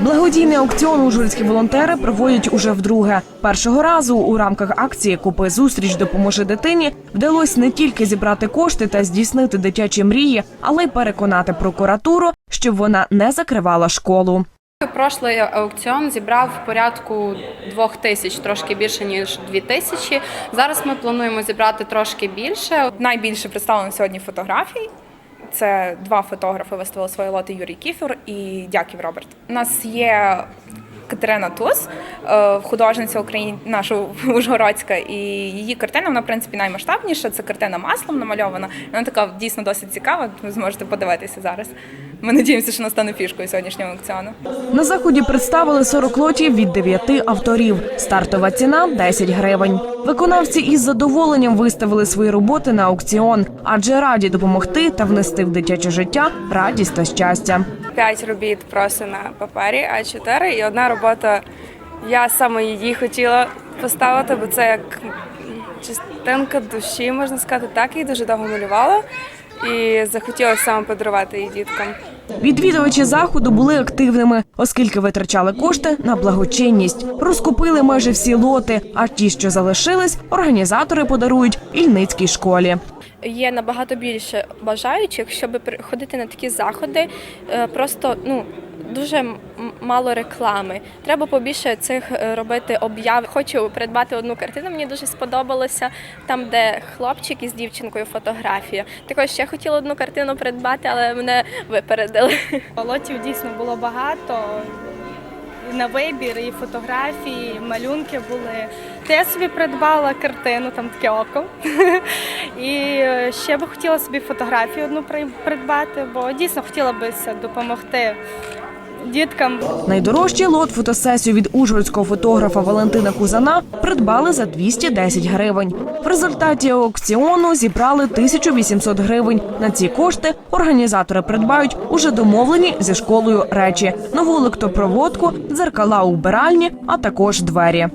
Благодійний аукціон ужгородські волонтери проводять уже вдруге. Першого разу у рамках акції Купи зустріч допоможе дитині вдалося не тільки зібрати кошти та здійснити дитячі мрії, але й переконати прокуратуру, щоб вона не закривала школу. Прошлий аукціон зібрав в порядку двох тисяч, трошки більше ніж дві тисячі. Зараз ми плануємо зібрати трошки більше. Найбільше представлено сьогодні фотографій. Це два фотографи виставили свої лоти Юрій Кіфер і Дяків Роберт. У нас є Катерина Туз, художниця України, наша Ужгородська, і її картина, вона в принципі наймасштабніша. Це картина маслом намальована. Вона така дійсно досить цікава. Ви зможете подивитися зараз. Ми надіємося, що вона стане фішкою сьогоднішнього аукціону. На заході представили 40 лотів від 9 авторів. Стартова ціна 10 гривень. Виконавці із задоволенням виставили свої роботи на аукціон, адже раді допомогти та внести в дитяче життя радість та щастя. П'ять робіт просто на папері, а чотири і одна робота. Я саме її хотіла поставити, бо це як частинка душі, можна сказати. Так її дуже довго малювала і захотіла саме подарувати її діткам. Відвідувачі заходу були активними, оскільки витрачали кошти на благочинність. Розкупили майже всі лоти, а ті, що залишились, організатори подарують Ільницькій школі. є набагато більше бажаючих, щоб приходити на такі заходи. Е, Просто ну дуже мало реклами. Треба побільше цих е, робити об'яв. Хочу придбати одну картину. Мені дуже сподобалося там, де хлопчик із дівчинкою фотографія. Також ще хотіла одну картину придбати, але мене випередили. Лотів дійсно було багато. На вибір, і фотографії, і малюнки були. Та я собі придбала картину, там таке око. І е, ще би хотіла собі фотографію одну придбати, бо дійсно хотіла би допомогти діткам. Найдорожчий лот фотосесію від ужгородського фотографа Валентина Кузана придбали за 210 гривень. В результаті аукціону зібрали 1800 гривень. На ці кошти організатори придбають уже домовлені зі школою речі: нову електропроводку, дзеркала у вбиральні, а також двері.